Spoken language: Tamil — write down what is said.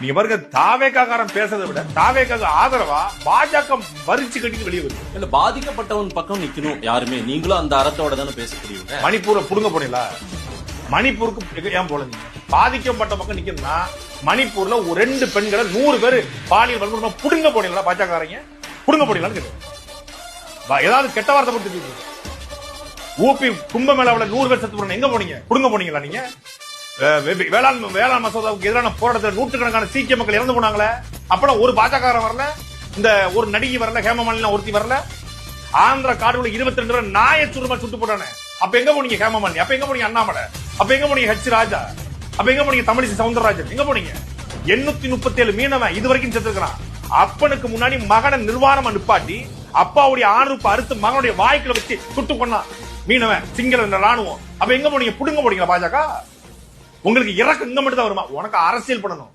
நீங்க பாருங்க தாவேக்காக்காரன் பேசுறதை விட தாவேக்காக ஆதரவா பாஜக வரிச்சு கட்டிட்டு வெளியே வருது. இல்ல பாதிக்கப்பட்டவன் பக்கம் நிக்கணும் யாருமே. நீங்களும் அந்த அறத்தோட தானே பேசக்கூடியவங்க மணிப்பூரை புடுங்க போனீங்களா? மணிப்பூருக்கு ஏன் போல நீங்க? பாதிக்கப்பட்ட பக்கம் நிக்கணும்னா மணிப்பூர்ல ஒரு ரெண்டு பெண்களை நூறு பேர் பாலியல் வன்கொடுமை புடுங்க போனீங்களா பாஜகக்காரங்க புடுங்க போனீங்களான்னு கேட்டேன். ஏதாவது கெட்ட வார்த்தை போட்டு ஊபி கும்பமேளாவுல நூறு பேர் செத்து போன எங்க போனீங்க? புடுங்க போனீங்களா நீங்க? வேளாண் வேளாண் மசோதாவுக்கு எதிரான போராட்டத்தில் நூற்றுக்கணக்கான சீக்கிய மக்கள் இறந்து போனாங்களே. அப்பெல்லாம் ஒரு பாஜக வரல இந்த ஒரு நடிகை வரல ஹேமமாலினா ஒருத்தி வரல. ஆந்திர காடுகளை இருபத்தி ரெண்டு பேர் நாய சுருமா சுட்டு போட்டானே. அப்ப எங்க போனீங்க ஹேமமாலினி? அப்ப எங்க போனீங்க அண்ணாமலை? அப்ப எங்க போனீங்க ஹச் ராஜா? அப்ப எங்க போனீங்க தமிழிசை சவுந்தரராஜன்? எங்க போனீங்க? எண்ணூத்தி முப்பத்தி ஏழு மீனவன் இது வரைக்கும் செத்துருக்கான் அப்பனுக்கு முன்னாடி மகனை நிர்வாணமா நிப்பாட்டி அப்பாவுடைய ஆணுப்பு அறுத்து மகனுடைய வாய்க்குல வச்சு சுட்டு கொண்டான் மீனவன் சிங்கள ராணுவம். அப்ப எங்க போனீங்க? புடுங்க போனீங்களா பாஜக? உங்களுக்கு இறக்கம் இங்க மட்டும் தான் வருமா? உனக்கு அரசியல் பண்ணணும்.